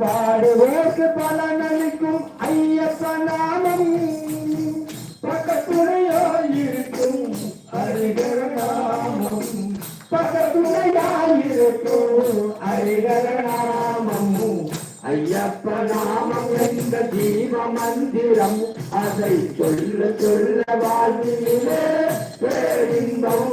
பாடுவோர்க்கு பலனளிக்கும் ஐயப்ப நாமம். பக்கத்துணையோ இருக்கும் அறிகர நாமம். பக்கத்துணையாயிருக்கும் அறிகர நாமம். ஐயப்ப நாமம் என்ற ஜீவ மந்திரம் அதை சொல்ல சொல்ல வாழ்விலே பேரின்பம்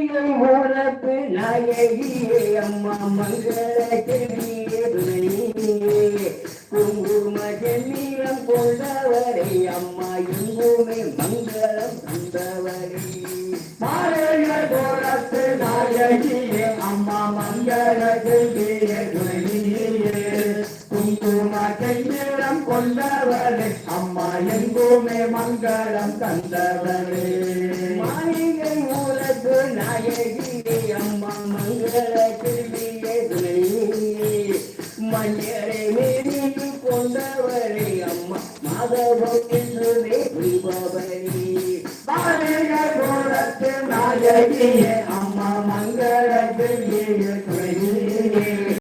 சரணமையப்பா. மூலத்து நாயகியே அம்மா மங்கள செல்வியே துணையே. குங்கும செம்மீரம் கொண்டவரே அம்மா எங்குமே மங்களம் தந்தவரே. மாலைய கோலத்து நாயகியே அம்மா மங்கள செல்வியே துணையே. குங்கும அம்மா எங்குமே மங்களம் தந்தவரே. நாயகி அம்மா மங்கள திரும்பியே துணை மஞ்சளை மீறி கொண்டவரை அம்மா மாதவம் என்றே அம்மா மங்கள திரும்பியே